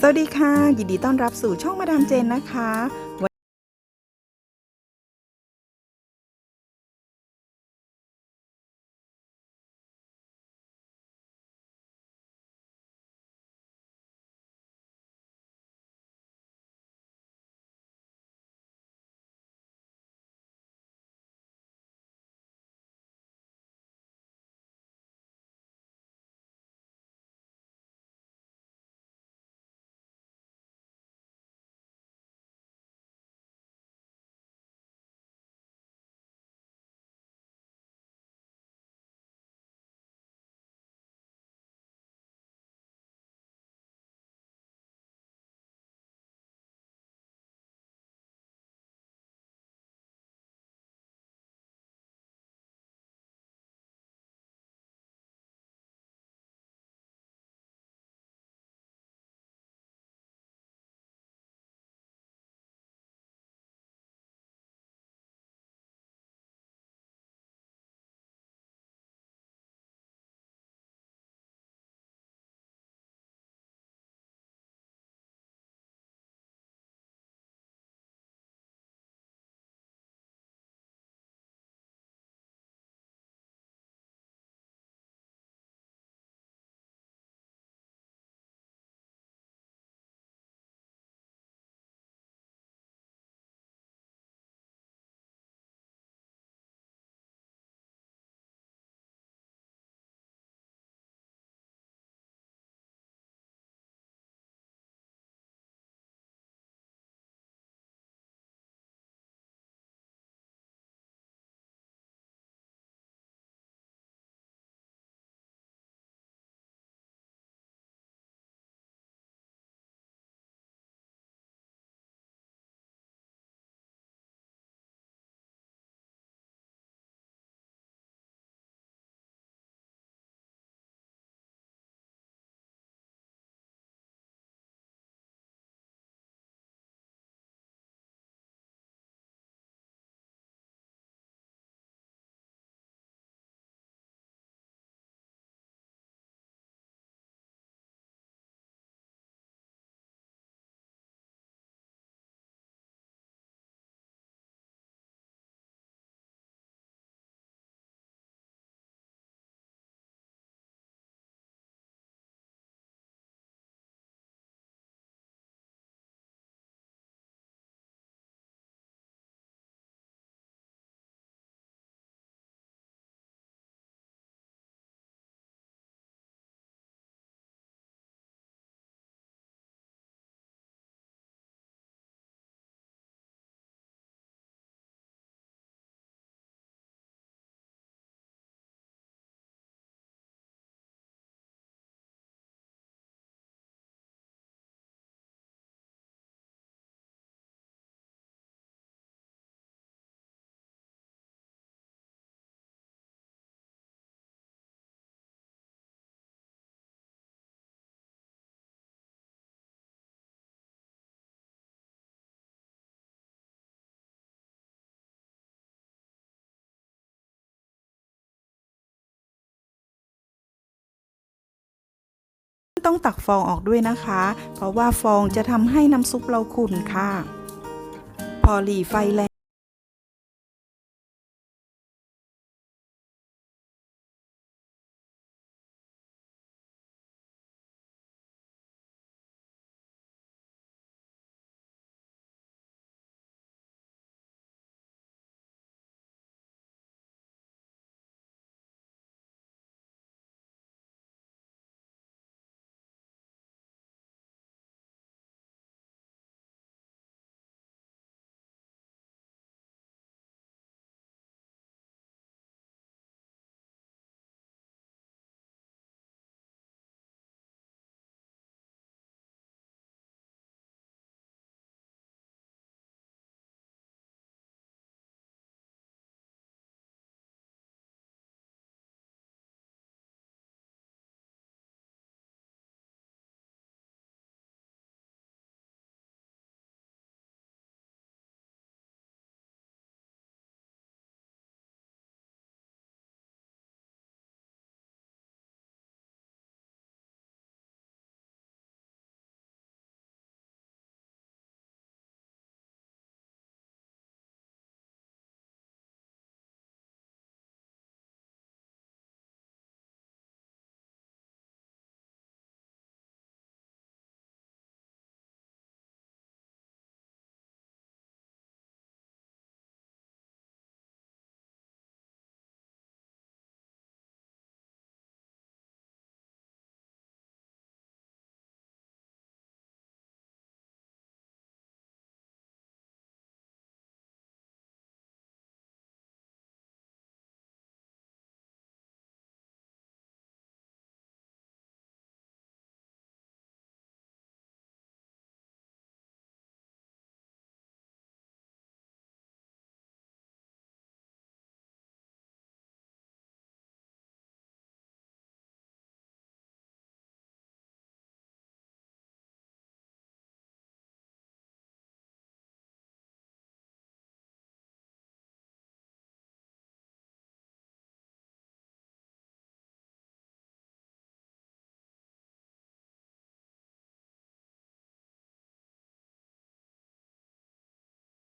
สวัสดีค่ะ ยินดีต้อนรับสู่ช่องมาดามเจนนะคะ ต้องตักฟองออกด้วยนะคะ เพราะว่าฟองจะทำให้น้ำซุปเราขุ่นค่ะ พอหลีไฟแร